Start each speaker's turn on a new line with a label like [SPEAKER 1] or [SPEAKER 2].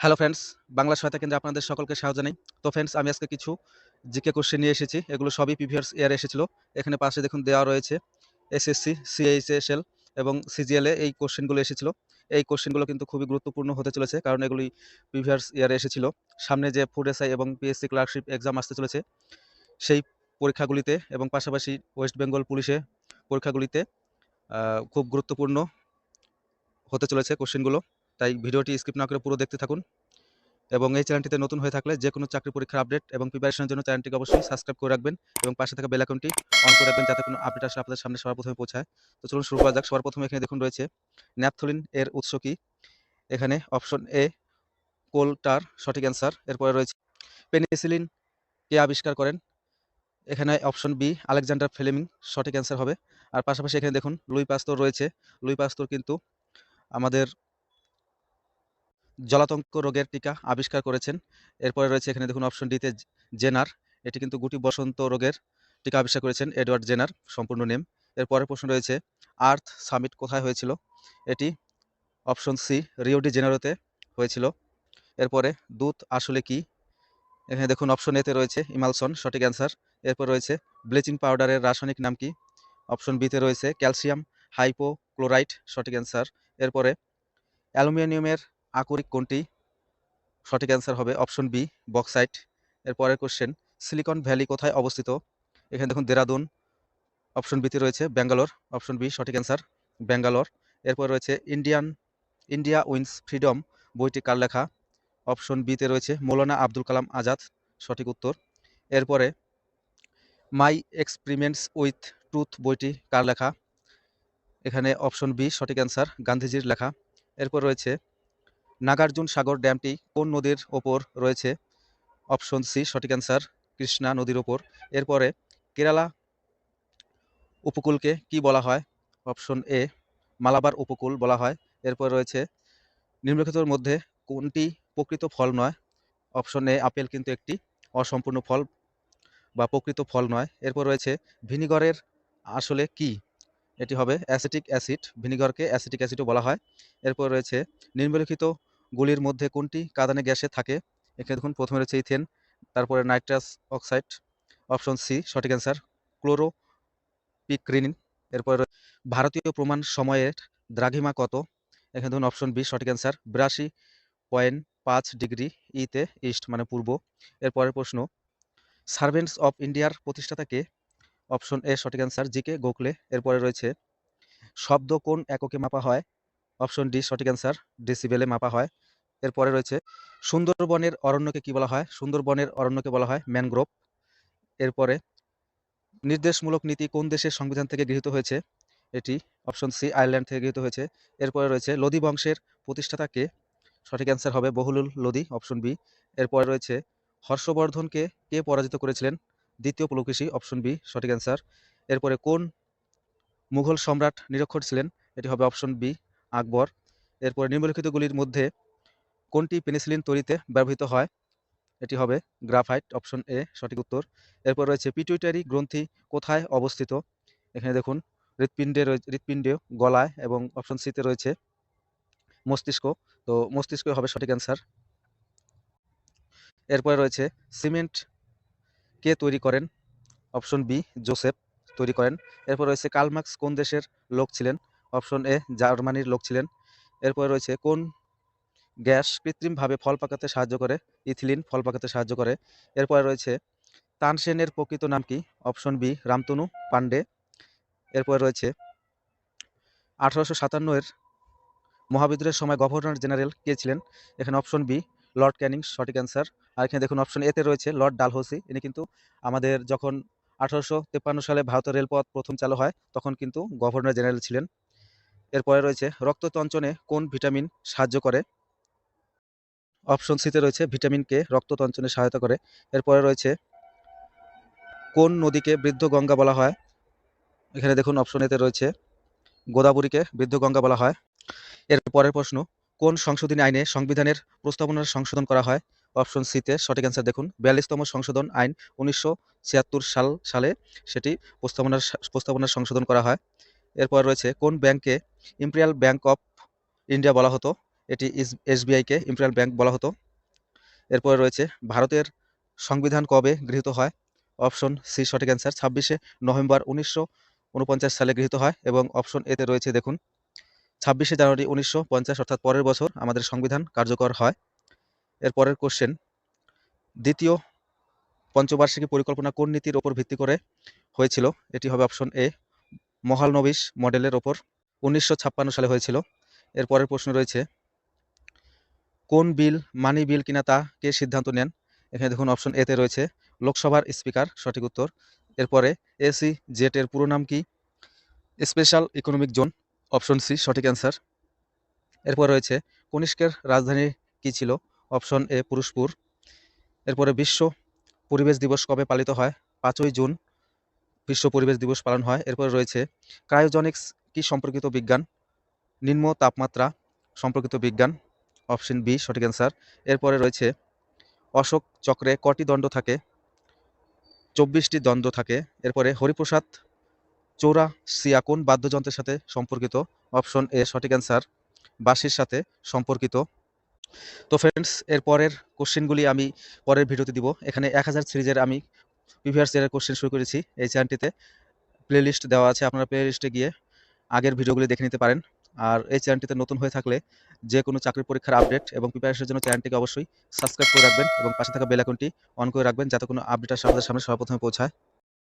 [SPEAKER 1] Hello friends Bangla সহায়তা কেন্দ্রে আপনাদের সকলকে স্বাগত জানাই। তো ফ্রেন্ডস আমি আজকে কিছু জিকে কোশ্চেন নিয়ে এসেছি। এগুলো সবই প্রিভিয়াস ইয়ার এসেছিল। এখানে পাশে দেখুন দেওয়া রয়েছে এসএসসি সিএইচএসএল এবং সিজিএলএ এই কোশ্চেনগুলো এসেছিল। এই কোশ্চেনগুলো কিন্তু খুবই গুরুত্বপূর্ণ হতে চলেছে কারণ এগুলি প্রিভিয়াস ইয়ারে এসেছিল। সামনে যে ফুড এসআই এবং পিএসসি ক্লার্কশিপ এক্সাম আসতে চলেছে, সেই পরীক্ষাগুলিতে এবং পাশাপাশি ওয়েস্ট বেঙ্গল পুলিশে পরীক্ষাগুলিতে খুব গুরুত্বপূর্ণ হতে চলেছে কোশ্চেনগুলো তাই ভিডিওটি স্কিপ না করে পুরো দেখতে থাকুন। এবং এই চ্যানেলটিতে নতুন হয়ে থাকলে যে কোনো চাকরি পরীক্ষার আপডেট এবং প্রিপারেশনের জন্য চ্যানেলটিকে অবশ্যই সাবস্ক্রাইব করে রাখবেন এবং পাশে থাকা বেল আইকনটি অন করে রাখবেন যাতে কোনো আপডেট আসলে আপনাদের সামনে সবার প্রথমে পৌঁছায়। তো চলুন শুরু করা যাক। সবার প্রথমে এখানে দেখুন রয়েছে ন্যাপথলিন এর উৎস কি? এখানে অপশন এ কোলটার সঠিক অ্যান্সার এরপরে রয়েছে পেনিসিলিন কে আবিষ্কার করেন? এখানে অপশন বি আলেকজান্ডার ফ্লেমিং, সঠিক অ্যান্সার হবে। আর পাশাপাশি এখানে দেখুন লুই পাস্তর রয়েছে। লুই পাস্তর কিন্তু আমাদের জলাতঙ্ক রোগের টিকা আবিষ্কার করেছেন। এরপরে রয়েছে এখানে দেখুন অপশন ডিতে জেনার। এটি কিন্তু গুটি বসন্ত রোগের টিকা আবিষ্কার করেছেন এডওয়ার্ড জেনার, সম্পূর্ণ নেম। এর পরের প্রশ্ন রয়েছে, আর্থ সামিট কোথায় হয়েছিল? এটি অপশন সি রিও ডি জেনারোতে হয়েছিল। এরপরে দুধ আসলে কি? এখানে দেখুন অপশন এতে রয়েছে ইমালসন, সঠিক অ্যান্সার এরপর রয়েছে ব্লিচিং পাউডারের রাসায়নিক নাম কি? অপশন বিতে রয়েছে ক্যালসিয়াম হাইপোক্লোরাইট সঠিক অ্যান্সার এরপরে অ্যালুমিনিয়ামের আকরিক কোনটি? সঠিক অ্যান্সার হবে অপশন বি বক্সাইট এর পরের কোশ্চেন সিলিকন ভ্যালি কোথায় অবস্থিত? এখানে দেখুন দেরাদুন অপশন বিতে রয়েছে ব্যাঙ্গালোর অপশন বি সঠিক অ্যান্সার ব্যাঙ্গালোর। এরপর রয়েছে ইন্ডিয়ান ইন্ডিয়া উইন্স ফ্রিডম বইটি কার লেখা? অপশন বিতে রয়েছে মৌলানা আব্দুল কালাম আজাদ, সঠিক উত্তর। এরপরে মাই এক্সপেরিমেন্টস উইথ ট্রুথ বইটি কার লেখা? এখানে অপশন বি সঠিক অ্যান্সার গান্ধীজির লেখা। এরপর রয়েছে নাগার্জুন সাগর ড্যামটি কোন নদীর ওপর রয়েছে? অপশন সি, সঠিক অ্যান্সার, কৃষ্ণা নদীর ওপর। এরপরে কেরালা উপকূলকে কি বলা হয়? অপশন এ, মালাবার উপকূল বলা হয়। এরপর রয়েছে নিম্নলিখিতর মধ্যে কোনটি প্রকৃত ফল নয়? অপশন এ, আপেল কিন্তু একটি অসম্পূর্ণ ফল বা প্রকৃত ফল নয়। এরপর রয়েছে ভিনিগরের আসলে কি? এটি হবে অ্যাসিটিক অ্যাসিড, ভিনিগরকে অ্যাসিটিক অ্যাসিডও বলা হয়। এরপর রয়েছে নিম্নলিখিত গুলির মধ্যে কোনটি? কাদানে গ্যাসে থাকে। এখানে দেখুন, প্রথমে রয়েছে ইথেন, তারপরে নাইট্রাস অক্সাইড, অপশন সি, সঠিক অ্যান্সার ক্লোরো পিক্রিনিন এরপর ভারতীয় প্রমাণ সময়ের দ্রাঘিমা কত? এখানে দেখুন, অপশন বি, সঠিক অ্যান্সার, বিরাশি পয়েন্ট পাঁচ ডিগ্রি ইতে ইস্ট মানে পূর্ব। এরপরের প্রশ্ন, সার্ভেন্টস অফ ইন্ডিয়ার প্রতিষ্ঠাতাকে অপশন এ, সঠিক অ্যান্সার, জি কে গোখলে। এরপরে রয়েছে, শব্দ কোন এককে মাপা হয়? অপশন ডি, সঠিক অ্যান্সার, ডেসিবেলে মাপা হয়। এরপরে রয়েছে সুন্দরবনের অরণ্যকে কি বলা হয়? সুন্দরবনের অরণ্যকে বলা হয় ম্যানগ্রোভ। এরপরে নির্দেশমূলক নীতি কোন দেশের সংবিধান থেকে গৃহীত হয়েছে? এটি অপশন সি আয়ারল্যান্ড থেকে গৃহীত হয়েছে। এরপরে রয়েছে লোদি বংশের প্রতিষ্ঠাতাকে সঠিক অ্যান্সার হবে বহুলুল লোদি, অপশন বি। এরপরে রয়েছে হর্ষবর্ধনকে কে পরাজিত করেছিলেন? দ্বিতীয় পুলকেশী অপশন বি, সঠিক অ্যান্সার। এরপরে কোন মুঘল সম্রাট নিরক্ষর ছিলেন? এটি হবে অপশন বি, আকবর। এরপরে নিম্নলিখিতগুলির মধ্যে কোনটি পেনিসিলিন তৈরিতে ব্যবহৃত হয়? এটি হবে গ্রাফাইট অপশন এ সঠিক উত্তর। এরপর রয়েছে পিটুইটারি গ্রন্থি, কোথায় অবস্থিত? এখানে দেখুন, হৃৎপিণ্ডে রয়েছে হৃৎপিণ্ডে, গলায় এবং অপশন সিতে রয়েছে মস্তিষ্ক। তো মস্তিষ্ক হবে সঠিক অ্যান্সার এরপরে রয়েছে সিমেন্ট কে তৈরি করেন? অপশন বি জোসেফ তৈরি করেন। এরপর রয়েছে কালমার্কস কোন দেশের লোক ছিলেন? অপশন এ জার্মানির লোক ছিলেন। এরপরে রয়েছে কোন গ্যাস কৃত্রিমভাবে ফল পাকাতে সাহায্য করে, ইথিলিন ফল পাকাতে সাহায্য করে। এরপরে রয়েছে তানসেনের প্রকৃত নাম কি? অপশন বি, রামতনু পান্ডে এরপরে রয়েছে আঠারোশো সাতান্ন এর মহাবিদ্রোহের সময় গভর্নর জেনারেল কে ছিলেন? এখানে অপশন বি, লর্ড ক্যানিং, সঠিক অ্যান্সার। আর এখানে দেখুন অপশন এতে রয়েছে লর্ড ডালহৌসি। ইনি কিন্তু আমাদের যখন আঠারোশো তেপ্পান্ন সালে ভারতের রেলপথ প্রথম চালু হয়, তখন কিন্তু গভর্নর জেনারেল ছিলেন। এরপরে রয়েছে রক্ততঞ্চনে কোন ভিটামিন সাহায্য করে? অপশন সিতে রয়েছে ভিটামিন কে রক্ততঞ্চনে সহায়তা করে। এরপরে রয়েছে কোন নদীকে বৃদ্ধ গঙ্গা বলা হয়? এখানে দেখুন অপশন এতে রয়েছে গোদাবরীকে বৃদ্ধ গঙ্গা বলা হয়। এর পরের প্রশ্ন, কোন সংশোধনী আইনে সংবিধানের প্রস্তাবনার সংশোধন করা হয়? অপশন সিতে সঠিক অ্যান্সার দেখুন, বিয়াল্লিশতম সংশোধন আইন উনিশশো ছিয়াত্তর সাল, সালে সেটি প্রস্তাবনার প্রস্তাবনার সংশোধন করা হয়। এরপর রয়েছে কোন ব্যাংকে ইম্পেরিয়াল ব্যাংক অফ ইন্ডিয়া বলা হতো? এটি এসবিআইকে ইম্পেরিয়াল ব্যাংক বলা হতো। এরপরে রয়েছে, ভারতের সংবিধান কবে গৃহীত হয়? অপশন সি, সঠিক অ্যান্সার, ছাব্বিশে নভেম্বর উনিশশো উনপঞ্চাশ সালে গৃহীত হয় এবং অপশন এতে রয়েছে, দেখুন, ছাব্বিশে জানুয়ারি উনিশশো পঞ্চাশ, অর্থাৎ পরের বছর আমাদের সংবিধান কার্যকর হয়। এরপরের কোশ্চেন দ্বিতীয় পঞ্চবার্ষিকী পরিকল্পনা কোন নীতির ওপর ভিত্তি করে হয়েছিল? এটি হবে অপশন এ মহালনবিশ মডেলের ওপর, উনিশশো ছাপ্পান্ন সালে হয়েছিল। এরপরের প্রশ্ন রয়েছে কোন বিল, মানি বিল কিনা তা কে সিদ্ধান্ত নেন? এখানে দেখুন অপশন এতে রয়েছে লোকসভার স্পিকার সঠিক উত্তর। এরপরে এসি জেটের পুরো নাম কি? Special economic zone option C সঠিক অ্যান্সার এরপর রয়েছে কনিষ্কের রাজধানী কি ছিল? Option A Purushpur. এরপরে বিশ্ব পরিবেশ দিবস কবে পালিত হয়? পাঁচই জুন বিশ্ব পরিবেশ দিবস পালন হয়। এরপরে রয়েছে ক্রায়োজনিক্স কি সম্পর্কিত বিজ্ঞান? নিম্ন তাপমাত্রা সম্পর্কিত বিজ্ঞান। অপশন বি, সঠিক অ্যান্সার। এরপরে রয়েছে, অশোক চক্রে কটি দণ্ড থাকে? চব্বিশটি দণ্ড থাকে। এরপরে হরিপ্রসাদ চৌরাসিয়া কোন বাদ্যযন্ত্রের সাথে সম্পর্কিত? অপশন এ, সঠিক অ্যান্সার, বাঁশির সাথে সম্পর্কিত। তো ফ্রেন্ডস এর পরের কোশ্চেনগুলি আমি পরের ভিডিওতে দিব। এখানে এক হাজার সিরিজের আমি প্রিভিয়াস ইয়ারের কোশ্চেন শুরু করেছি এই চ্যানেলটিতে। প্লেলিস্ট দেওয়া আছে, আপনারা প্লেলিস্টে গিয়ে আগের ভিডিওগুলি দেখে নিতে পারেন। আর এই চ্যানেলটিতে নতুন হয়ে থাকলে যে কোনো চাকরি পরীক্ষার আপডেট এবং প্রিপারেশনের জন্য চ্যানেলটিকে অবশ্যই সাবস্ক্রাইব করে রাখবেন এবং পাশে থাকা বেল আইকনটি অন করে রাখবেন যাতে কোনো আপডেট আমাদের সামনে সর্বপ্রথমে পৌঁছায়।